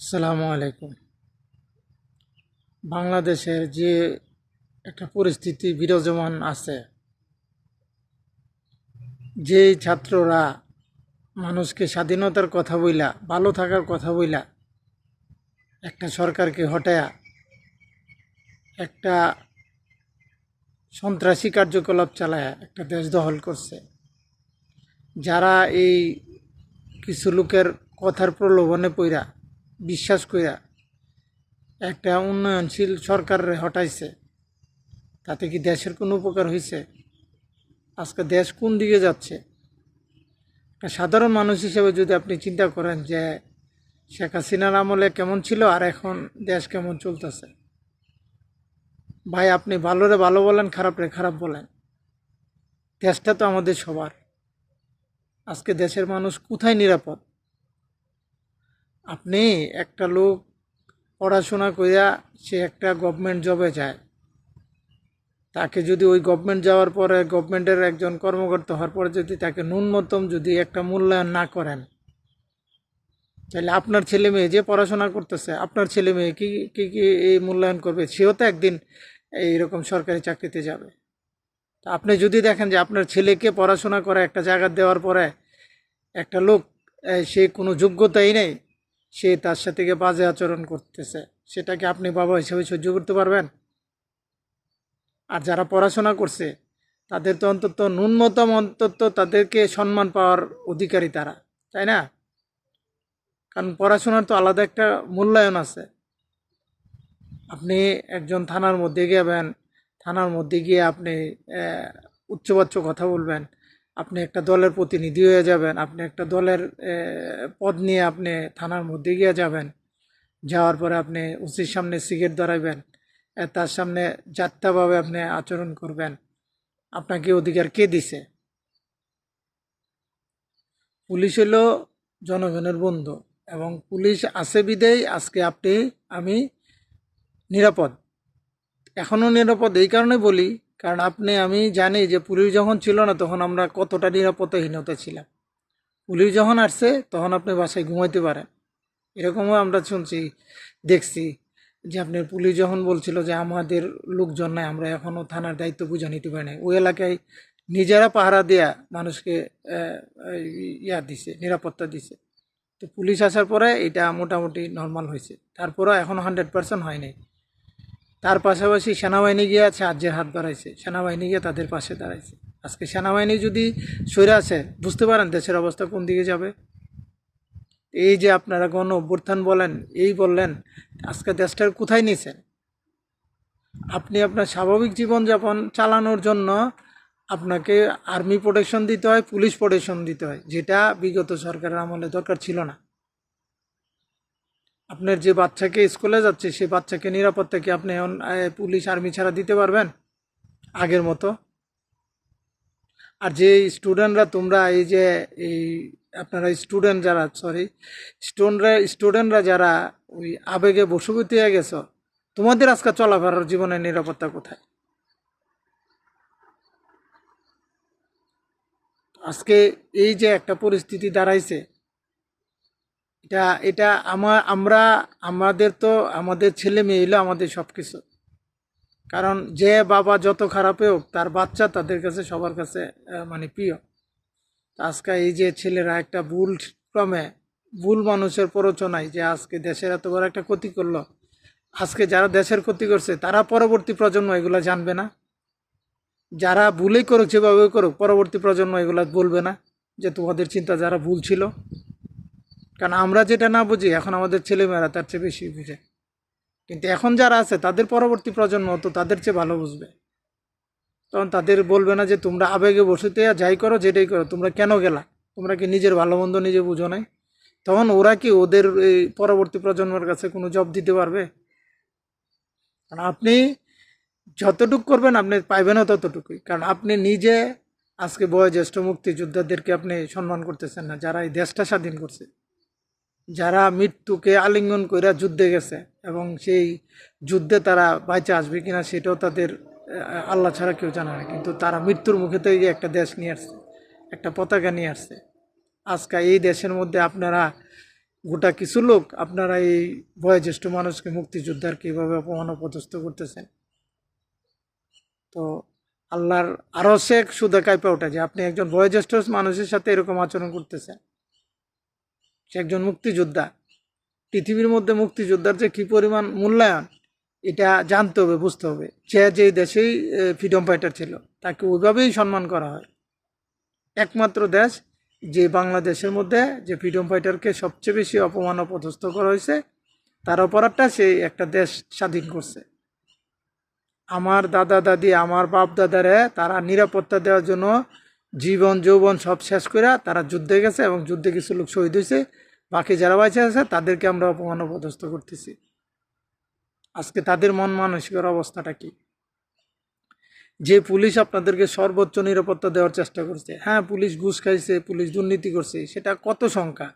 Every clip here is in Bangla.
আসসালামু আলাইকুম। বাংলাদেশের যে একটা পরিস্থিতি বিরাজমান আছে, যেই ছাত্ররা মানুষকে স্বাধীনতার কথা বইলা, ভালো থাকার কথা বইলা একটা সরকারকে হটায়া একটা সন্ত্রাসী কার্যকলাপ চালায় একটা দেশ দখল করছে। যারা এই কিছু লোকের কথার প্রলোভনে পইরা বিশ্বাস একটা উন্নয়নশীল সরকারে হটাইছে, তাতে কি দেশের কোনো উপকার হয়েছে আজকে দেশ কোন দিকে যাচ্ছে? সাধারণ মানুষ হিসেবে যদি আপনি চিন্তা করেন যে শেখ হাসিনার আমলে কেমন ছিল আর এখন দেশ কেমন চলতেছে? ভাই, আপনি ভালোরে ভালো বলেন, খারাপরে খারাপ বলেন। দেশটা তো আমাদের সবার। আজকে দেশের মানুষ কোথায় নিরাপদ? আপনি একটা লোক পড়াশোনা করিয়া সে একটা গভর্নমেন্ট জবে যায়। তাকে যদি ওই গভর্নমেন্ট যাওয়ার পরে গভর্নমেন্টের একজন কর্মকর্তা হওয়ার পরে যদি তাকে ন্যূনতম যদি একটা মূল্যায়ন না করেন, তাহলে আপনার ছেলে মেয়ে যে পড়াশোনা করতেছে, আপনার ছেলে মেয়ে কী কী কী এই মূল্যায়ন করবে? সেও তো একদিন এইরকম সরকারি চাকরিতে যাবে। তা আপনি যদি দেখেন যে আপনার ছেলেকে পড়াশোনা করে একটা জায়গা দেওয়ার পরে একটা লোক সে কোনো যোগ্যতাই নেই সে তার সাথে বাজে আচরণ করতেছে। সেটাকে আপনি বাবা হিসেবে সহ্য করতে পারবেন? আর যারা পড়াশোনা করছে, তাদের তো অন্তত ন্যূনতম অন্তত তাদেরকে সম্মান পাওয়ার অধিকারী তারা, তাই না? কারণ পড়াশোনার তো আলাদা একটা মূল্যায়ন আছে। আপনি একজন থানার মধ্যে গেবেন থানার মধ্যে গিয়ে আপনি উচ্চবাচ্য কথা বলবেন আপনি একটা দলের প্রতিনিধি হয়ে যাবেন আপনি একটা দলের পদ নিয়ে আপনি থানার মধ্যে গিয়ে যাবেন। যাওয়ার পরে আপনি ওসির সামনে সিগারেট ধরাইবেন আহ, তার সামনে যাত্রাভাবে আপনি আচরণ করবেন। আপনাকে অধিকার কে দিছে? পুলিশ হলো জনগণের বন্ধু এবং পুলিশ আছে বিদেই আজকে আপনি আমি নিরাপদ। এখনও নিরাপদ এই কারণে বলি কারণ আপনি, আমি জানি যে পুলিশ যখন ছিল না, তখন আমরা কতটা নিরাপত্তাহীনতা ছিলাম। পুলিশ যখন আসছে, তখন আপনি বাসায় ঘুমাইতে পারেন। এরকমও আমরা শুনছি, দেখছি যে আপনার পুলিশ যখন বলছিল যে আমাদের লোকজন নাই, আমরা এখনও থানার দায়িত্ব বুঝে নিতে পারি নাই। ওই এলাকায় নিজেরা পাহারা দেয়া মানুষকে ইয়া দিছে, নিরাপত্তা দিছে। তো পুলিশ আসার পরে এটা মোটামুটি নর্মাল হয়েছে। তারপরেও এখনও হান্ড্রেড পার্সেন্ট হয়নি তার পাশাপাশি সেনাবাহিনী গিয়ে আছে সাহায্যের হাত বাড়াইছে। সেনাবাহিনী গিয়ে তাদের পাশে দাঁড়াইছে। আজকে সেনাবাহিনী যদি সরে আছে বুঝতে পারেন দেশের অবস্থা কোন দিকে যাবে। এই যে আপনারা গণ অভ্যুত্থান বলেন, এই বললেন, আজকে দেশটার কোথায় নিয়েছেন আপনি আপনার স্বাভাবিক জীবনযাপন চালানোর জন্য আপনাকে আর্মি প্রোটেকশন দিতে হয়, পুলিশ প্রোটেকশন দিতে হয়, যেটা বিগত সরকারের আমলে দরকার ছিল না। আপনার যে বাচ্চাকে স্কুলে যাচ্ছে সেই বাচ্চাকে নিরাপত্তা কি আপনি এখন পুলিশ, আর্মি ছাড়া দিতে পারবেন? আগের মতো? আর যে স্টুডেন্টরা তোমরা, এই যে, এই আপনারা স্টুডেন্ট যারা সরি স্টুডেন্টরা স্টুডেন্টরা যারা ওই আবেগে বসবতী হয়ে গেছো, তোমাদের আজকে চলাফেরার জীবনের নিরাপত্তা কোথায়? আজকে এই যে একটা পরিস্থিতি দাঁড়াইছে এটা এটা আমার আমরা, আমাদের তো, আমাদের ছেলে মেয়ে হলো আমাদের সব কিছু কারণ যে বাবা যত খারাপে হোক, তার বাচ্চা তাদের কাছে সবার কাছে মানে প্রিয়। আজকে এই যে ছেলেরা একটা ভুল ক্রমে, ভুল মানুষের প্ররোচনায় যে আজকে দেশের এত বড় একটা ক্ষতি করল, আজকে যারা দেশের ক্ষতি করছে, তারা পরবর্তী প্রজন্ম এগুলো জানবে না। যারা ভুলেই করুক, যেভাবে করুক, পরবর্তী প্রজন্ম এগুলো বলবে না যে তোমাদের চিন্তা যারা ভুল ছিল। কারণ আমরা যেটা না বুঝি, এখন আমাদের ছেলেমেয়েরা তার চেয়ে বেশি বুঝে। কিন্তু এখন যারা আছে, তাদের পরবর্তী প্রজন্ম তো তাদের চেয়ে ভালো বুঝবে। তখন তাদের বলবে না যে, তোমরা আবেগে বসেতে যাই করো, যেটাই করো, তোমরা কেন গেলা? তোমরা কি নিজের ভালো মন্দ নিজে বুঝো নাই? তখন ওরা কি ওদের এই পরবর্তী প্রজন্মের কাছে কোনো জব দিতে পারবে? কারণ আপনি যতটুকু করবেন, আপনি পাইবেনও ততটুকুই। কারণ আপনি নিজে আজকে বয়োজ্যেষ্ঠ মুক্তিযোদ্ধাদেরকে আপনি সম্মান করতেছেন না, যারা এই দেশটা স্বাধীন করছে। যারা মৃত্যুকে আলিঙ্গন কইরা যুদ্ধে গেছে এবং সেই যুদ্ধে তারা বাইচে আসবে কিনা সেটাও তাদের আল্লাহ ছাড়া কেউ জানে না। কিন্তু তারা মৃত্যুর মুখে থেকে একটা দেশ নিয়ে আসছে, একটা পতাকা নিয়ে আসছে। আজকে এই দেশের মধ্যে আপনারা গোটা কিছু লোক, আপনারা এই বয়োজ্যেষ্ঠ মানুষকে মুক্তিযোদ্ধার কীভাবে অপমান অপদস্থ করতেছেন? তো আল্লাহর আরও সে সুদে কাইপা ওঠে যে আপনি একজন বয়োজ্যেষ্ঠ মানুষের সাথে এরকম আচরণ করতেছেন। সে একজন মুক্তিযোদ্ধা। পৃথিবীর মধ্যে মুক্তিযোদ্ধার যে কী পরিমাণ মূল্যায়ন, এটা জানতে হবে, বুঝতে হবে। যে যে দেশেই ফ্রিডম ফাইটার ছিল, তাকে ওইভাবেই সম্মান করা হয়। একমাত্র দেশ যে বাংলাদেশের মধ্যে যে ফ্রিডম ফাইটারকে সবচেয়ে বেশি অপমান অপদস্থ করা হয়েছে, তার অপরাধটা সেই একটা দেশ স্বাধীন করছে। আমার দাদা দাদি আমার বাপ দাদারে তারা নিরাপত্তা দেওয়ার জন্য জীবন, যৌবন সব শেষ করে তারা যুদ্ধে গেছে এবং যুদ্ধে কিছু লোক শহীদ হয়েছে বাকি যারা বেঁচে আছে, তাদেরকে আমরা অপমান অপদস্থ করতেছি। আজকে তাদের মন মানসিকের অবস্থাটা কি? যে পুলিশ আপনাদেরকে সর্বোচ্চ নিরাপত্তা দেওয়ার চেষ্টা করছে। হ্যাঁ পুলিশ ঘুষ খাইছে, পুলিশ দুর্নীতি করছে, সেটা কত সংখ্যা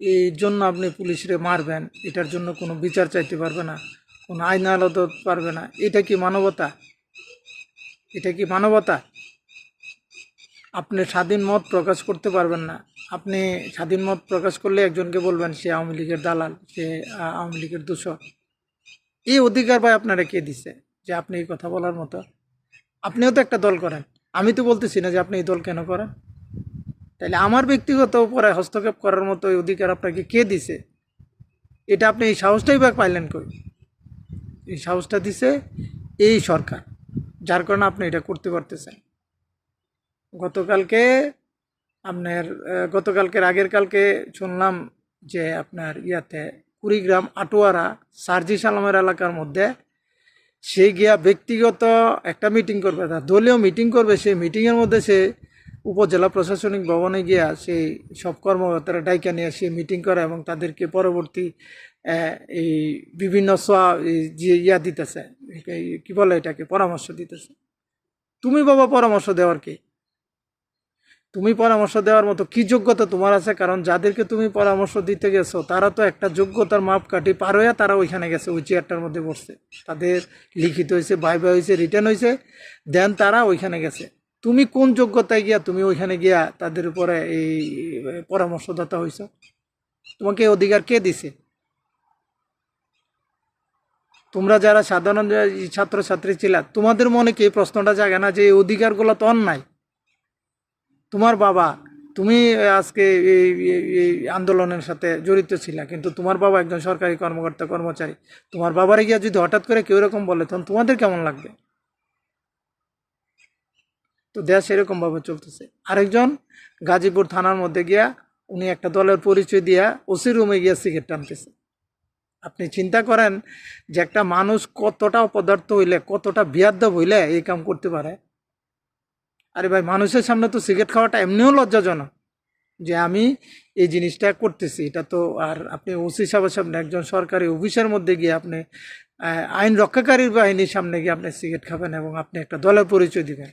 এই জন্য আপনি পুলিশরে মারবেন, এটার জন্য কোনো বিচার চাইতে পারবে না, কোনো আইন আদালত পারবে না। এটা কি মানবতা? এটা কি মানবতা? আপনি স্বাধীন মত প্রকাশ করতে পারবেন না। আপনি স্বাধীন মত প্রকাশ করলে একজনকে বলবেন, সে আওয়ামী লীগের দালাল, সে আওয়ামী লীগের দূষক এই অধিকার ভাই আপনারা কে দিছে যে আপনি এই কথা বলার মতো? আপনিও তো একটা দল করেন। আমি তো বলতেছি না যে আপনি এই দল কেন করেন। তাইলে আমার ব্যক্তিগত উপরে হস্তক্ষেপ করার মতো এই অধিকার আপনাকে কে দিছে? এটা আপনি এই সাহসটাই বা পাইলেন কই? এই সাহসটা দিছে এই সরকার, যার কারণে আপনি এটা করতে পারতেছেন। গতকালকে আপনার গতকালকের আগের কালকে শুনলাম যে আপনার ইয়াতে কুড়িগ্রাম আটোয়ারা সার্জিস আলমের এলাকার মধ্যে সে গিয়া ব্যক্তিগত একটা মিটিং করবে তার দলীয় মিটিং করবে, সেই মিটিংয়ের মধ্যে সে উপজেলা প্রশাসনিক ভবনে গিয়া সেই সব কর্মকর্তারা ডাইকা নিয়ে সে মিটিং করে এবং তাদেরকে পরবর্তী এই বিভিন্ন সোয়া যে ইয়া দিতেছে কি বলে এটাকে, পরামর্শ দিতেছে। তুমি বাবা পরামর্শ দেওয়ার কি? তুমি পরামর্শ দেওয়ার মতো কি যোগ্যতা তোমার আছে? কারণ যাদেরকে তুমি পরামর্শ দিতে গেছো, তারা তো একটা যোগ্যতার মাপকাঠি পার হয়ে তারা ওইখানে গেছে, ওই চেয়ারটার মধ্যে বসছে। তাদের লিখিত হয়েছে ভাইবা হয়েছে রিটার্ন হয়েছে দেন তারা ওইখানে গেছে। তুমি কোন যোগ্যতায় গিয়া তুমি ওইখানে গিয়া তাদের উপরে এই পরামর্শদাতা হয়েছ তোমাকে অধিকার কে দিছে? তোমরা যারা সাধারণ ছাত্রছাত্রী ছিলা, তোমাদের মনে কি প্রশ্নটা জাগে না যে এই অধিকারগুলো তো অন্যায়? তোমার বাবা, তুমি আজকে এই আন্দোলনের সাথে জড়িত ছিলা, কিন্তু তোমার বাবা একজন সরকারি কর্মকর্তা, কর্মচারী। তোমার বাবারে গিয়া যদি হঠাৎ করে কেউ এরকম বলে, তখন তোমাদের কেমন লাগবে? তো দেশ এরকমভাবে চলতেছে। আরেকজন গাজীপুর থানার মধ্যে গিয়া, উনি একটা দলের পরিচয় দিয়া ওসি রুমে গিয়া সিগারেট টানতেছে। আপনি চিন্তা করেন যে একটা মানুষ কতটা অপদার্থ হইলে, কতটা বিয়াদ্দব হইলে এই কাম করতে পারে। আরে ভাই, মানুষের সামনে তো সিগারেট খাওয়াটা এমনিও লজ্জাজনক। যে আমি এই জিনিসটা করতেছি, এটা তো আর আপনি ওসি সাহেবের সামনে, একজন সরকারি অফিসের মধ্যে গিয়ে আপনি আইন রক্ষাকারী বাহিনীর সামনে গিয়ে আপনি সিগারেট খাবেন এবং আপনি একটা দলের পরিচয় দিবেন।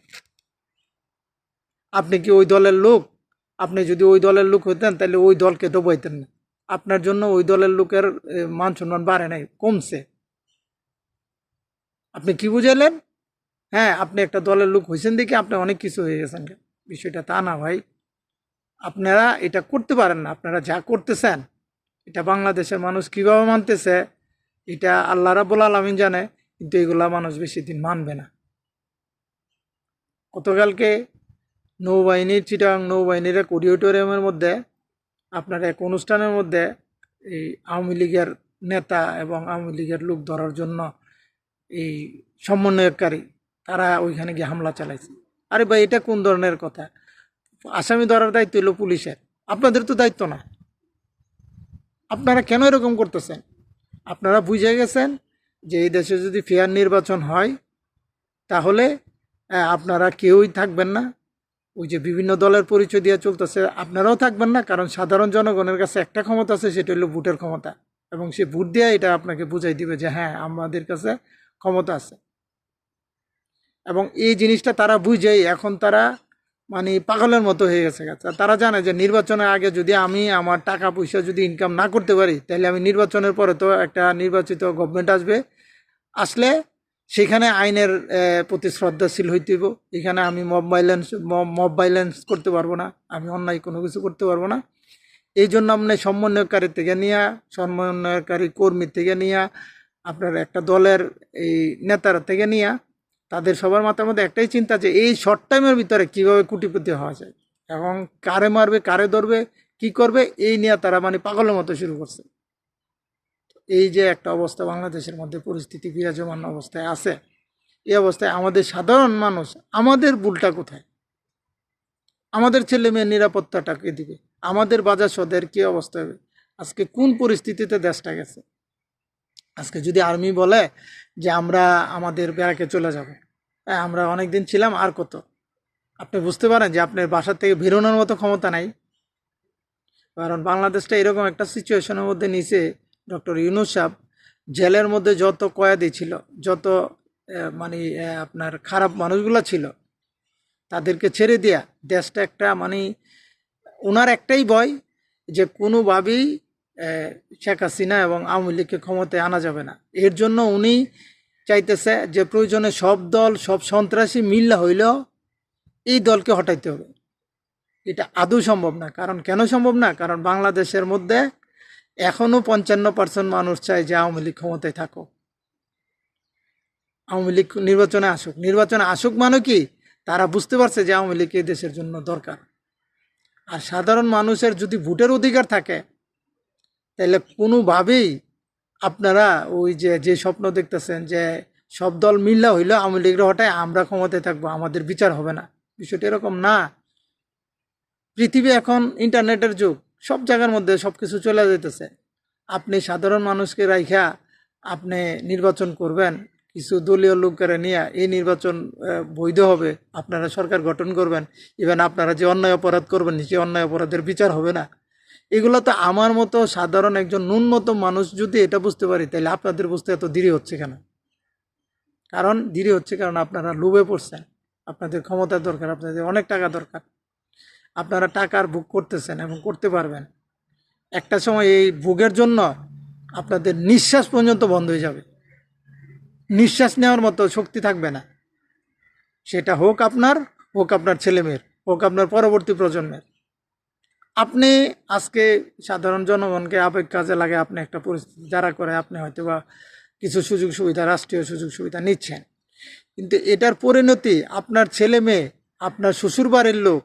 আপনি কি ওই দলের লোক? আপনি যদি ওই দলের লোক হইতেন তাহলে ওই দলকে ডোবাইতেন না। আপনার জন্য ওই দলের লোকের মান সম্মান বাড়ে নাই, কমছে। আপনি কি বুঝাইলেন? হ্যাঁ আপনি একটা দলের লোক হয়েছেন দেখে আপনি অনেক কিছু হয়ে গেছেন বিষয়টা তা না ভাই। আপনারা এটা করতে পারেন না, আপনারা যা করতেছেন, এটা বাংলাদেশের মানুষ কীভাবে মানতেছে, এটা আল্লাহ রাবুল আলমিন জানে, কিন্তু এগুলা মানুষ বেশি দিন মানবে না। গতকালকে নৌবাহিনীর চিটাং নৌবাহিনীর এক অডিটোরিয়ামের মধ্যে, আপনার এক অনুষ্ঠানের মধ্যে এই আওয়ামী লীগের নেতা এবং আওয়ামী লীগের লোক ধরার জন্য এই সমন্বয়কারী তারা ওইখানে গিয়ে হামলা চালাইছে। আরে ভাই, এটা কোন ধরনের কথা? আসামি ধরার দায়িত্ব হলো পুলিশের। আপনাদের তো দায়িত্ব না। আপনারা কেন এরকম করতেছেন? আপনারা বুঝে গেছেন যে এই দেশে যদি ফেয়ার নির্বাচন হয়, তাহলে আপনারা কেউই থাকবেন না। ওই যে বিভিন্ন দলের পরিচয় দিয়ে চলতেছে, আপনারাও থাকবেন না, কারণ সাধারণ জনগণের কাছে একটা ক্ষমতা আছে, সেটা হলো ভোটের ক্ষমতা। এবং সে ভোট দিয়ে এটা আপনাকে বুঝাই দিবে যে হ্যাঁ আমাদের কাছে ক্ষমতা আছে। এবং এই জিনিসটা তারা বুঝেই এখন তারা মানে পাগলের মতো হয়ে গেছে। তারা জানে যে নির্বাচনের আগে যদি আমি আমার টাকা পয়সা যদি ইনকাম না করতে পারি, তাহলে আমি নির্বাচনের পরে তো একটা নির্বাচিত গভর্নমেন্ট আসবে। আসলে সেখানে আইনের প্রতি শ্রদ্ধাশীল হইতেইব এখানে আমি মব ভাইলেন্স মব ভাইলেন্স করতে পারব না। আমি অন্যায় কোনো কিছু করতে পারব না। এই জন্য আপনি সমন্বয়কারী থেকে নিয়ে, সমন্বয়কারী কর্মী থেকে নিয়ে, আপনার একটা দলের এই নেতারা থেকে নিয়ে তাদের সবার মাথার মধ্যে একটাই চিন্তা যে এই শর্ট টাইমের ভিতরে কীভাবে কুটিপতি হওয়া যায়? এবং কারে মারবে, কারে ধরবে, কি করবে, এই নিয়ে তারা মানে পাগলের মতো শুরু করছে। এই যে একটা অবস্থা বাংলাদেশের মধ্যে পরিস্থিতি বিরাজমান অবস্থায় আছে, এই অবস্থায় আমাদের সাধারণ মানুষ, আমাদের ভুলটা কোথায়? আমাদের ছেলে মেয়ের নিরাপত্তাটা কে দিবে? আমাদের বাজার সদের কী অবস্থা হবে? আজকে কোন পরিস্থিতিতে দেশটা গেছে? আজকে যদি আর্মি বলে যে আমরা আমাদের ব্যারাকে চলে যাব। হ্যাঁ আমরা অনেক দিন ছিলাম, আর কত? আপনি বুঝতে পারেন যে আপনার বাসার থেকে বেরোনোর মতো ক্ষমতা নাই। কারণ বাংলাদেশটা এরকম একটা সিচুয়েশনের মধ্যে নিচে, ডক্টর ইউনুস সাহেব জেলের মধ্যে যত কয়েদি ছিল, যত মানে আপনার খারাপ মানুষগুলো ছিল, তাদেরকে ছেড়ে দেয়া দেশটা একটা মানে ওনার একটাই ভয় যে কোনোভাবেই শেখ হাসিনা এবং আওয়ামী লীগকে ক্ষমতায় আনা যাবে না। এর জন্য উনি চাইতেছে যে প্রয়োজনে সব দল, সব সন্ত্রাসী মিল্লা হইলেও এই দলকে হটাইতে হবে। এটা আদৌ সম্ভব না। কারণ কেন সম্ভব না? কারণ বাংলাদেশের মধ্যে এখনও পঞ্চান্ন পার্সেন্ট মানুষ চায় যে আওয়ামী লীগ ক্ষমতায় থাকো আওয়ামী লীগ নির্বাচনে আসুক। নির্বাচনে আসুক মানে কি? তারা বুঝতে পারছে যে আওয়ামী লীগ এই দেশের জন্য দরকার। আর সাধারণ মানুষের যদি ভোটের অধিকার থাকে তাহলে কোনোভাবেই আপনারা ওই যে যে স্বপ্ন দেখতেছেন যে সব দল মিল্লা হইল আওয়ামী লীগের হটায় আমরা ক্ষমতায় থাকব, আমাদের বিচার হবে না। বিষয়টা এরকম না। পৃথিবী এখন ইন্টারনেটের যুগ, সব জায়গার মধ্যে সব কিছু চলে যেতেছে আপনি সাধারণ মানুষকে রাইখা আপনি নির্বাচন করবেন, কিছু দলীয় লোকেরা নিয়ে এই নির্বাচন বৈধ হবে, আপনারা সরকার গঠন করবেন। ইভেন আপনারা যে অন্যায় অপরাধ করবেন, সেই অন্যায় অপরাধের বিচার হবে না। এগুলো তো আমার মতো সাধারণ একজন ন্যূনতম মানুষ যদি এটা বুঝতে পারি, তাহলে আপনাদের বুঝতে এত দেরি হচ্ছে কেন? কারণ দেরি হচ্ছে কারণ আপনারা লোভে পড়ছেন, আপনাদের ক্ষমতার দরকার, আপনাদের অনেক টাকা দরকার। আপনারা টাকার বুক করতেছেন এবং করতে পারবেন। একটা সময় এই ভোগের জন্য আপনাদের নিঃশ্বাস পর্যন্ত বন্ধ হয়ে যাবে। নিঃশ্বাস নেওয়ার মতো শক্তি থাকবে না। সেটা হোক আপনার হোক আপনার ছেলেমেয়ের, হোক আপনার পরবর্তী প্রজন্মের। আপনি আজকে সাধারণ জনগণকে আবেগ কাজে লাগে, আপনি একটা পরিস্থিতি যারা করে, আপনি হয়তো বা কিছু সুযোগ সুবিধা, রাষ্ট্রীয় সুযোগ সুবিধা নিচ্ছেন। কিন্তু এটার পরিণতি আপনার ছেলে মেয়ে, আপনার শ্বশুর বাড়ির লোক,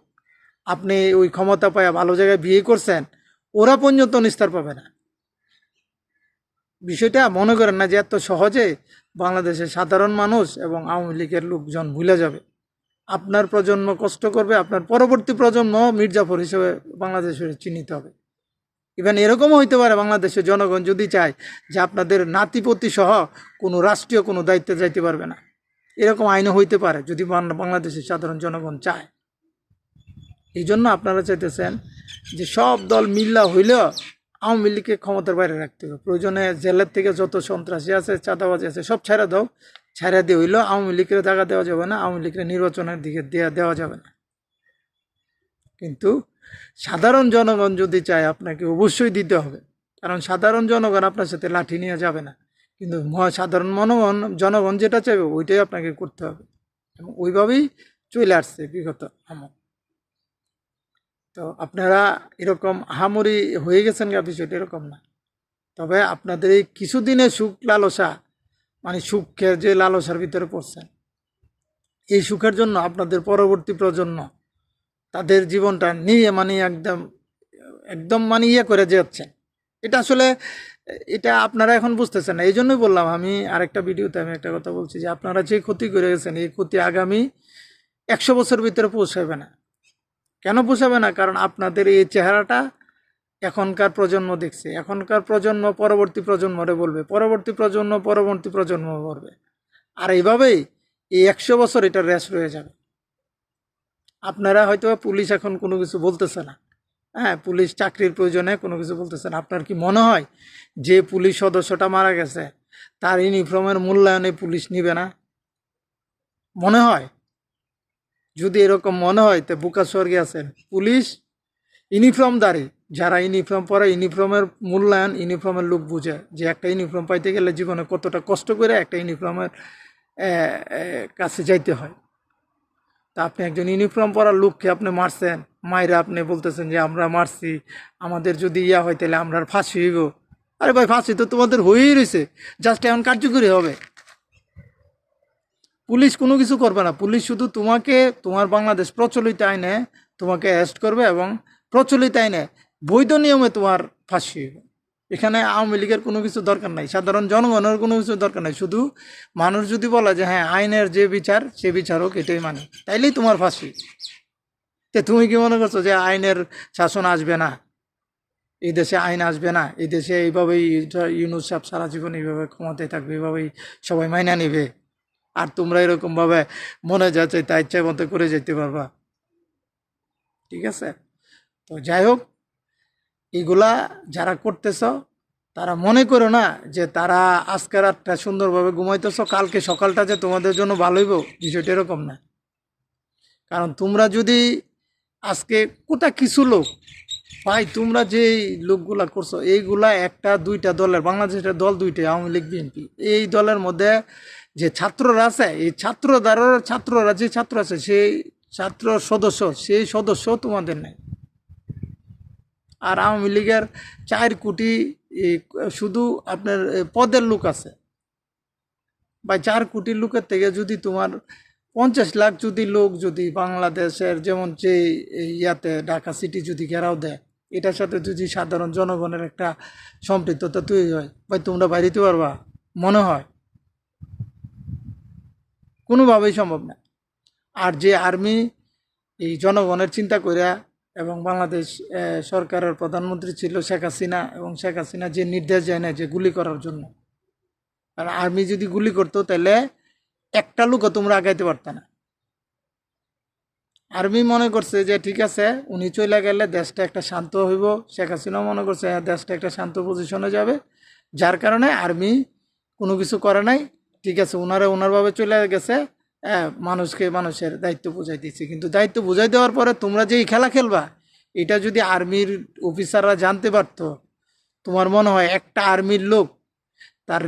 আপনি ওই ক্ষমতা পায় ভালো জায়গায় বিয়ে করছেন, ওরা পর্যন্ত নিস্তার পাবে না। বিষয়টা মনে করেন না যে এত সহজে বাংলাদেশের সাধারণ মানুষ এবং আওয়ামী লীগের লোকজন ভুলে যাবে। আপনার প্রজন্ম কষ্ট করবে, আপনার পরবর্তী প্রজন্ম মির্জাফর হিসেবে বাংলাদেশের চিহ্নিত হবে। ইভেন এরকমও হইতে পারে বাংলাদেশের জনগণ যদি চায় যে আপনাদের নাতিপতি সহ কোনো রাষ্ট্রীয় কোনো দায়িত্বে যাইতে পারবে না। এরকম আইনও হইতে পারে যদি বাংলাদেশের সাধারণ জনগণ চায়। এই জন্য আপনারা চাইতেছেন যে সব দল মিল্লা হইলেও আওয়ামী লীগকে ক্ষমতার বাইরে রাখতে হবে। প্রয়োজনে জেলের থেকে যত সন্ত্রাসী আছে, চাঁদাবাজি আছে, সব ছেড়ে দাও। ছেড়ে দিয়ে হইলেও আওয়ামী লীগের জায়গা দেওয়া যাবে না, আওয়ামী লীগের নির্বাচনের দিকে দেওয়া দেওয়া যাবে না। কিন্তু সাধারণ জনগণ যদি চায় আপনাকে অবশ্যই দিতে হবে, কারণ সাধারণ জনগণ আপনার সাথে লাঠি নিয়ে যাবে না। কিন্তু সাধারণ মনগণ, জনগণ যেটা চাইবে, ওইটাই আপনাকে করতে হবে। এবং ওইভাবেই চলে আসছে বিগত আমল। তো আপনারা এরকম আহামরি হয়ে গেছেন গা, বিষয়টা এরকম না। তবে আপনাদের এই কিছুদিনের সুখ লালসা মানে সুখের যে লালসার ভিতরে পড়ছেন। এই সুখের জন্য আপনাদের পরবর্তী প্রজন্ম তাদের জীবনটা নিয়ে মানে একদম একদম মানে ইয়ে করে যাচ্ছেন। এটা আসলে, এটা আপনারা এখন বুঝতেছেন না। এই জন্যই বললাম, আমি আরেকটা ভিডিওতে আমি একটা কথা বলছি যে আপনারা যে ক্ষতি করে গেছেন, এই ক্ষতি আগামী একশো বছর ভিতরে পৌঁছাবে না। কেন পোষাবে না? কারণ আপনাদের এই চেহারাটা এখনকার প্রজন্ম দেখছে। এখনকার প্রজন্ম পরবর্তী প্রজন্মরে বলবে, পরবর্তী প্রজন্ম পরবর্তী প্রজন্ম বলবে। আর এইভাবেই এই একশো বছর এটা রেস রয়ে যাবে। আপনারা হয়তো পুলিশ এখন কোনো কিছু বলতেছে না। হ্যাঁ পুলিশ চাকরির প্রয়োজনে কোনো কিছু বলতেছে না। আপনার কি মনে হয় যে পুলিশ সদস্যটা মারা গেছে, তার ইউনিফর্মের মূল্যায়নে পুলিশ নিবে না? মনে হয়? যদি এরকম মনে হয়, তো বুকা স্বর্গে আছেন। পুলিশ ইউনিফর্মদারি যারা ইউনিফর্ম পরে ইউনিফর্মের মূল্যায়ন ইউনিফর্মের লোক বুঝে যে একটা ইউনিফর্ম পাইতে গেলে জীবনে কতটা কষ্ট করে একটা ইউনিফর্মের কাছে যাইতে হয়। তা আপনি একজন ইউনিফর্ম পরার লোককে আপনি মারছেন মায়েরা আপনি বলতেছেন যে আমরা মারছি, আমাদের যদি ইয়া হয় তাহলে আমরা ফাঁসি হইব। আরে ভাই, ফাঁসি তো তোমাদের হয়েই রয়েছে জাস্ট এখন কার্যকরী হবে। পুলিশ কোনো কিছু করবে না, পুলিশ শুধু তোমাকে, তোমার বাংলাদেশ প্রচলিত আইনে তোমাকে অ্যারেস্ট করবে এবং প্রচলিত আইনে বৈধ নিয়মে তোমার ফাঁসি হইবে। এখানে আওয়ামী লীগের কোনো কিছু দরকার নাই, সাধারণ জনগণের কোনো কিছু দরকার নাই। শুধু মানুষ যদি বলে যে হ্যাঁ আইনের যে বিচার, সে বিচার হোক, এটাই মানে। তাইলেই তোমার ফাঁসি। তে তুমি কি মনে করছ যে, আইনের শাসন আসবে না? এই দেশে আইন আসবে না? এই দেশে এইভাবেই ইউনুস সাহেব সারা জীবন এইভাবে ক্ষমতায় থাকবে, এইভাবেই সবাই মাইনা নিবে? আর তোমরা এরকমভাবে মনে যাচ্ছে তা ইচ্ছা মতো করে যেতে পারবা। ঠিক আছে? তো যাই হোক এগুলা যারা করতেছ, তারা মনে করো না যে তারা আজকে রাতটা সুন্দরভাবে ঘুমাইতেছ, কালকে সকালটা যে তোমাদের জন্য ভালো হইব, বিষয়টা এরকম না। কারণ তোমরা যদি আজকে কোটা কিছু লোক, ভাই তোমরা যে লোকগুলা করছ, এইগুলা একটা, দুইটা দলের, বাংলাদেশের দল দুইটা আওয়ামী লীগ, বিএনপি, এই দলের মধ্যে যে ছাত্ররা আছে, এই ছাত্রদারের, ছাত্ররা যে ছাত্র আছে, সেই ছাত্র সদস্য, সেই সদস্য তোমাদের নেই। আর আওয়ামী লীগের চার কোটি শুধু আপনার পদের লোক আছে। বা চার কোটি লোকের থেকে যদি তোমার পঞ্চাশ লাখ যদি লোক যদি বাংলাদেশের যেমন যে ইয়াতে ঢাকা সিটি যদি ঘেরাও দেয়, এটার সাথে যদি সাধারণ জনগণের একটা সম্পৃক্ততা তৈরি হয়, ভাই তোমরা বাইরেতে পারবা? মনে হয়। কোনোভাবেই সম্ভব না। আর যে আর্মি, এই জনগণের চিন্তা করিয়া এবং বাংলাদেশ সরকারের প্রধানমন্ত্রী ছিল শেখ হাসিনা এবং শেখ হাসিনা যে নির্দেশ দেয় না যে গুলি করার জন্য। আর আর্মি যদি গুলি করতো তাহলে একটা লোকও তোমরা আগাইতে পারত না। আর্মি মনে করছে যে ঠিক আছে উনি চলে গেলে দেশটা একটা শান্ত হইব। শেখ হাসিনাও মনে করছে হ্যাঁ, দেশটা একটা শান্ত পজিশনে যাবে। যার কারণে আর্মি কোনো কিছু করে নাই। ঠিক আছে ওনারা ওনারভাবে চলে গেছে। হ্যাঁ, মানুষকে মানুষের দায়িত্ব বুঝাই দিচ্ছে কিন্তু দায়িত্ব বুঝাই দেওয়ার পরে তোমরা যে এই খেলা খেলবা এটা যদি আর্মির অফিসাররা জানতে পারতো তোমার মনে হয় একটা আর্মির লোক তার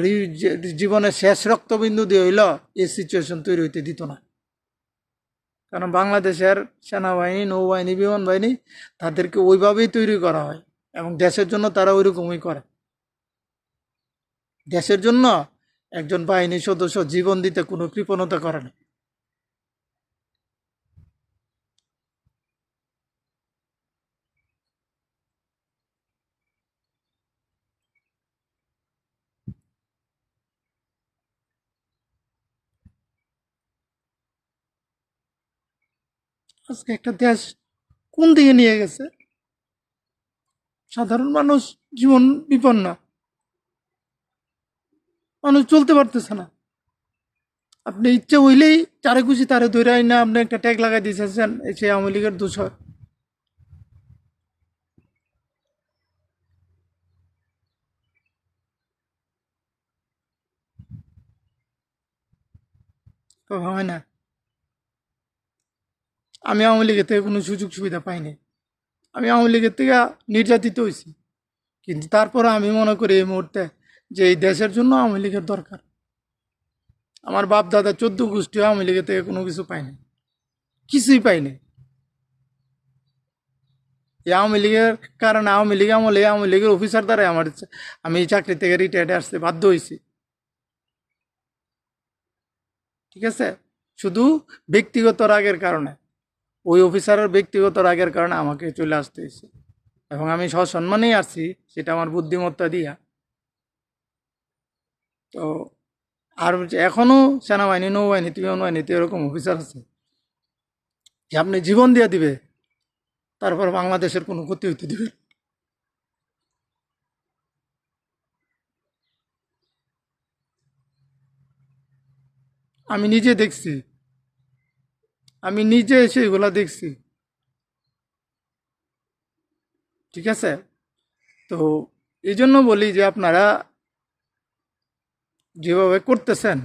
জীবনের শেষ রক্তবিন্দু দিয়ে হইল এই সিচুয়েশন তৈরি হইতে দিত না। কারণ বাংলাদেশের সেনাবাহিনী নৌবাহিনী বিমান বাহিনী তাদেরকে ওইভাবেই তৈরি করা হয় এবং দেশের জন্য তারা ওইরকমই করে। দেশের জন্য একজন বাহিনী সদস্য জীবন দিতে কোনো কৃপণতা করে না। আজকে একটা দেশ কোন দিকে নিয়ে গেছে? সাধারণ মানুষ জীবন বিপন্ন মানুষ চলতে পারতেছে না। আপনি ইচ্ছে হইলেই চারে খুশি তারে ধরে আইনা আপনি একটা ট্যাগ লাগাই দিয়েছেন সে আওয়ামী লীগের দোষ হয় না। আমি আওয়ামী লীগের থেকে কোনো সুযোগ সুবিধা পাইনি। আমি আওয়ামী লীগের থেকে নির্যাতিত হয়েছি। কিন্তু তারপরে আমি মনে করি এই মুহূর্তে যে এই দেশের জন্য আওয়ামী লীগের দরকার। আমার বাপ দাদা চোদ্দ গোষ্ঠী আওয়ামী লীগের থেকে কোনো কিছু পাইনি কিছুই পাইনি এই আওয়ামী লীগের কারণে আওয়ামী লীগ আমলে আওয়ামী লীগের অফিসার দ্বারা আমার আমি এই চাকরি থেকে রিটায়ার্ডে আসতে বাধ্য হয়েছি। ঠিক আছে? শুধু ব্যক্তিগত রাগের কারণে। ওই অফিসারের ব্যক্তিগত রাগের কারণে আমাকে চলে আসতে হয়েছে। এবং আমি সসম্মানেই আসছি, সেটা আমার বুদ্ধিমত্তা দিয়া। তো আর এখনও সেনাবাহিনী, নৌবাহিনী বিমান বাহিনীতে এরকম অফিসার আছে যে আপনি জীবন দিয়ে দিবে, তারপর বাংলাদেশের কোনো ক্ষতি হইতে দিবে আমি নিজে দেখছি আমি নিজে এসে এগুলা দেখছি। ঠিক আছে? তো এই জন্য বলি যে আপনারা যেভাবে করতেছেন,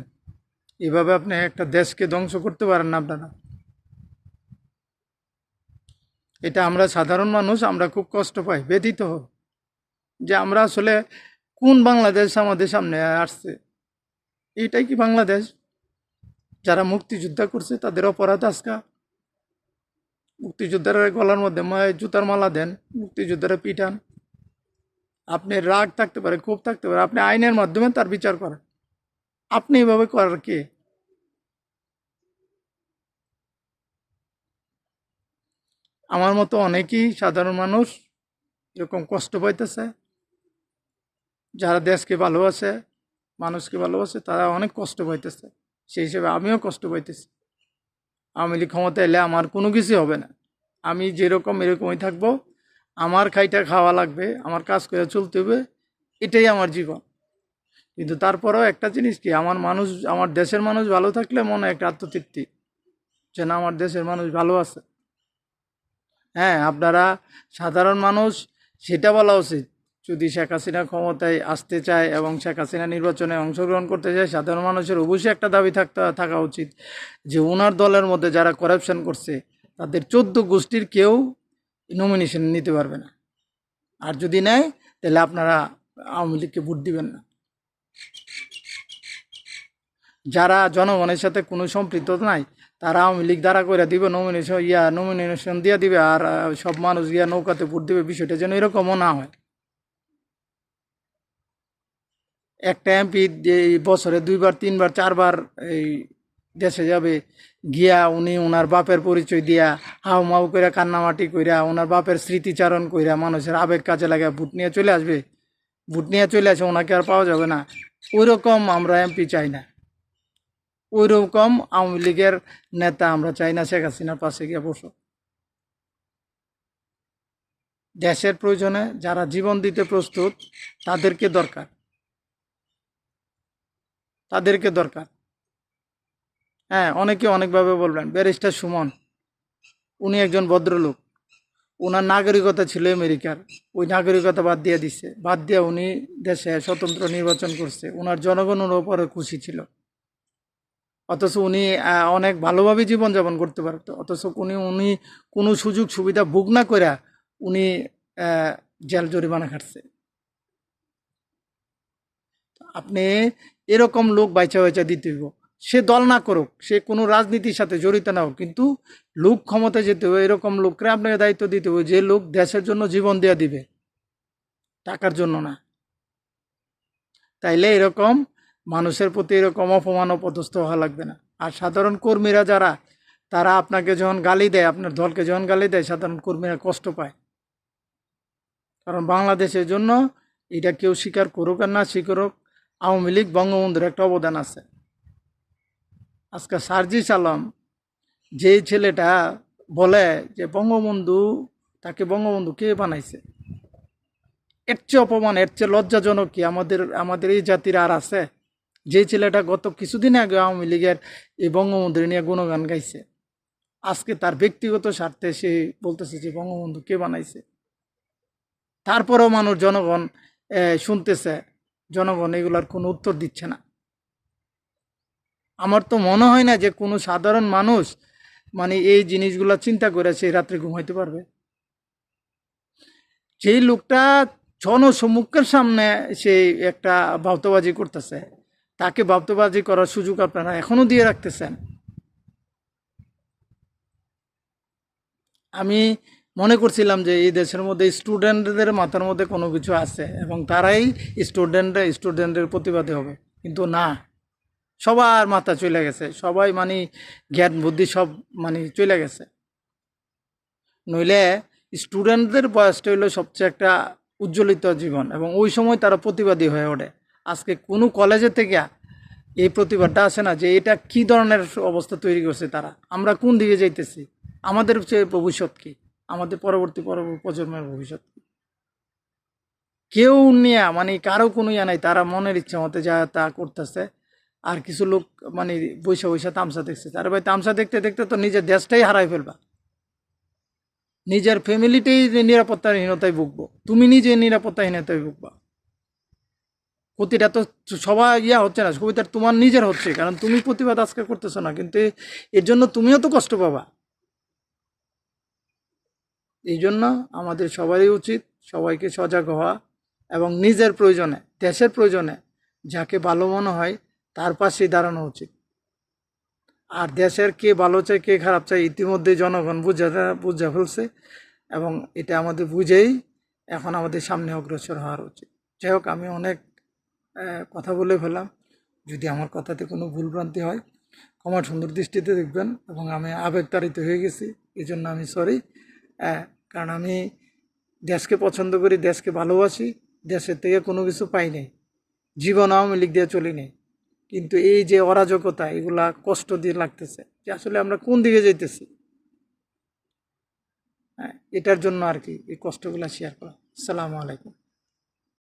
এভাবে আপনি একটা দেশকে ধ্বংস করতে পারেন না আপনারা। এটা আমরা সাধারণ মানুষ, আমরা খুব কষ্ট পাই, ব্যথিত হই যে আমরা আসলে কোন বাংলাদেশ আমাদের সামনে আসছে। এটাই কি বাংলাদেশ? যারা মুক্তিযোদ্ধা করছে, তাদের অপরাধ আজকা। মুক্তিযোদ্ধারা গলার মধ্যে জুতার মালা দেন, মুক্তিযোদ্ধারা পিটান। আপনি রাগ থাকতে পারে, ক্ষোভ থাকতে পারে, আপনি আইনের মাধ্যমে তার বিচার করেন। আপনি এভাবে করার কে? আমার মতো অনেকেই সাধারণ মানুষ এরকম কষ্ট পাইতেছে, যারা দেশকে ভালোবাসে, মানুষকে ভালোবাসে, তারা অনেক কষ্ট পাইতেছে। সেই হিসেবে আমিও কষ্ট পাইতেছি। আওয়ামী লীগ ক্ষমতা এলে আমার কোনো কিছু হবে না। আমি যেরকম এরকমই থাকব। আমার খাইটা খাওয়া লাগবে, আমার কাজ করে চলতে হবে, এটাই আমার জীবন। কিন্তু তারপরেও একটা জিনিস কি, আমার মানুষ, আমার দেশের মানুষ ভালো থাকলে মনে একটা আত্মতৃপ্তি। যে না, আমার দেশের মানুষ ভালো আছে। হ্যাঁ আপনারা সাধারণ মানুষ, সেটা বলা উচিত। যদি শেখ হাসিনা ক্ষমতায় আসতে চায় এবং শেখ হাসিনা নির্বাচনে অংশগ্রহণ করতে চায়, সাধারণ মানুষের অবশ্যই একটা দাবি থাকতে থাকা উচিত যে ওনার দলের মধ্যে যারা করাপশন করছে, তাদের চোদ্দ গোষ্ঠীর কেউ নমিনেশন নিতে পারবে না। আর যদি নেয়, তাহলে আপনারা আওয়ামী লীগকে ভোট দিবেন না। যারা জনগণের সাথে কোনো সম্পৃক্ত নাই, তারা আওয়ামী লীগ দ্বারা করে দিবে নমিনেশন ইয়া নমিনেশন দিয়ে দিবে, আর সব মানুষ গিয়া নৌকাতে ভোট দিবে, বিষয়টা যেন এরকমও না হয়। একটা এমপি বছরে দুইবার, তিনবার, চারবার এই দেশে যাবে, গিয়া উনি ওনার বাপের পরিচয় দিয়া হাউ মাউ কইরা, কান্নামাটি কইরা ওনার বাপের স্মৃতিচারণ কইরা মানুষের আবেগ কাজে লাগা ভোট নিয়ে চলে আসবে। ভোট নিয়ে চলে আসে ওনাকে আর পাওয়া যাবে না। ওই রকম আমরা এমপি চাই না। ওই রকম আওয়ামী লীগের নেতা আমরা চাই না, শেখ হাসিনার পাশে গিয়ে বসো দেশের প্রয়োজনে যারা জীবন দিতে প্রস্তুত, তাদেরকে দরকার। তাদেরকে দরকার। হ্যাঁ অনেকে অনেকভাবে বলবেন, ব্যারিস্টার সুমন, উনি একজন ভদ্রলোক। ওনার নাগরিকতা ছিল আমেরিকার। ওই নাগরিকতা বাদ দিয়ে দিচ্ছে বাদ দিয়ে উনি দেশে স্বতন্ত্র নির্বাচন করছে। ওনার জনগণের ওপরে খুশি ছিল। অথচ উনি অনেক ভালোভাবে জীবনযাপন করতে পারতো। অথচ উনি উনি কোনো সুযোগ সুবিধা ভোগ না করে উনি জেল জরিমানা খাটছে। আপনি এরকম লোক বাইচা বাইচা দিতে হইব। সে দল না করুক, সে কোনো রাজনীতির সাথে জড়িত না হোক, কিন্তু লোক ক্ষমতা যেতে হবে এরকম লোককে আপনাকে দায়িত্ব দিতে হবে যে লোক দেশের জন্য জীবন দেওয়া দিবে, টাকার জন্য না। তাইলে এরকম মানুষের প্রতি এরকম অপমান অপদস্থ হওয়া লাগবে না। আর সাধারণ কর্মীরা যারা, তারা আপনাকে যখন গালি দেয়, আপনার দলকে যখন গালি দেয়, সাধারণ কর্মীরা কষ্ট পায়। কারণ বাংলাদেশের জন্য এটা কেউ স্বীকার করুক আর না স্বীকারুক আওয়ামী লীগ বঙ্গবন্ধুর একটা অবদান আছে। আজকে সার্জিস আলম যে ছেলেটা বলে যে বঙ্গবন্ধু, তাকে বঙ্গবন্ধু কে বানাইছে? এর চেয়ে অপমান, এর চেয়ে লজ্জাজনক কি আমাদের আমাদের এই জাতির আর আছে? যে ছেলেটা গত কিছুদিন আগে আওয়ামী লীগের এই বঙ্গবন্ধু নিয়ে গুণগান গাইছে। আজকে তার ব্যক্তিগত স্বার্থে সে বলতেছে যে বঙ্গবন্ধু কে বানাইছে? তারপরেও মানুষ, জনগণ শুনতেছে জনগণ এগুলার কোনো উত্তর দিচ্ছে না। আমার তো মনে হয় না যে কোনো সাধারণ মানুষ মানে এই জিনিসগুলো চিন্তা করে সেই রাত্রে ঘুমাইতে পারবে। যেই লোকটা জনসম্মুখের সামনে সে একটা ভাবতবাজি করতেছে, তাকে ভাবতবাজি করার সুযোগ আপনারা এখনও দিয়ে রাখতেছেন। আমি মনে করছিলাম যে এই দেশের মধ্যে স্টুডেন্টদের মাথার মধ্যে কোনো কিছু আছে এবং তারাই স্টুডেন্টরা স্টুডেন্টের প্রতিবাদী হবে। কিন্তু না, সবার মাথা চলে গেছে। সবাই মানে জ্ঞান, বুদ্ধি সব মানে চলে গেছে। নইলে স্টুডেন্টদের বয়সটা হলো সবচেয়ে একটা উজ্জ্বলিত জীবন এবং ওই সময় তারা প্রতিবাদী হয়ে ওঠে। আজকে কোনো কলেজে থেকে এই প্রতিবাদটা আসে না যে এটা কি ধরনের অবস্থা তৈরি করছে তারা? আমরা কোন দিকে যাইতেছি? আমাদের ভবিষ্যৎ কি? আমাদের পরবর্তী পরবর্তী প্রজন্মের ভবিষ্যৎ। কেউ নিয়ে মানে কারও কোনো ইয়া নাই, তারা মনের ইচ্ছা মতো যা তা করতেছে। আর কিছু লোক মানে বৈশা বৈশা তামসা দেখছে আরে ভাই, তামসা দেখতে দেখতে তো নিজের দেশটাই হারাই ফেলবা। নিজের ফ্যামিলিটাই নিরাপত্তাহীনতায় ভুগবো। তুমি নিজে নিরাপত্তাহীনতায় ভুগবা। ক্ষতিটা তো সবাই ইয়া হচ্ছে না কবিতা তোমার নিজের হচ্ছে, কারণ তুমি প্রতিবাদ আজকে করতেছো না। কিন্তু এর জন্য তুমিও তো কষ্ট পাবা। এই জন্য আমাদের সবারই উচিত সবাইকে সজাগ হওয়া এবং নিজের প্রয়োজনে, দেশের প্রয়োজনে যাকে ভালো মনে হয় তার পাশেই দাঁড়ানো উচিত। আর দেশের কে ভালো চায়, কে খারাপ চায়, ইতিমধ্যে জনগণ বুঝা বুঝা ফেলছে এবং এটা আমাদের বুঝেই এখন আমাদের সামনে অগ্রসর হওয়ার উচিত। যাই হোক, আমি অনেক কথা বলে ফেলাম যদি আমার কথাতে কোনো ভুলভ্রান্তি হয় ক্ষমা সুন্দর দৃষ্টিতে দেখবেন এবং আমি আবেগতাড়িত হয়ে গেছি। এই জন্য আমি সরি কারণ আমি দেশকে পছন্দ করি, দেশকে ভালোবাসি, দেশের থেকে কোনো কিছু পাই নাই। জীবন আওয়ামী লীগ দিয়ে চলি নাই। কিন্তু এই যে অরাজকতা, এগুলা কষ্ট দিয়ে লাগতেছে যে আসলে আমরা কোন দিকে যেতেছি হ্যাঁ এটার জন্য আর কি এই কষ্টগুলা শেয়ার করা। আসসালামু আলাইকুম।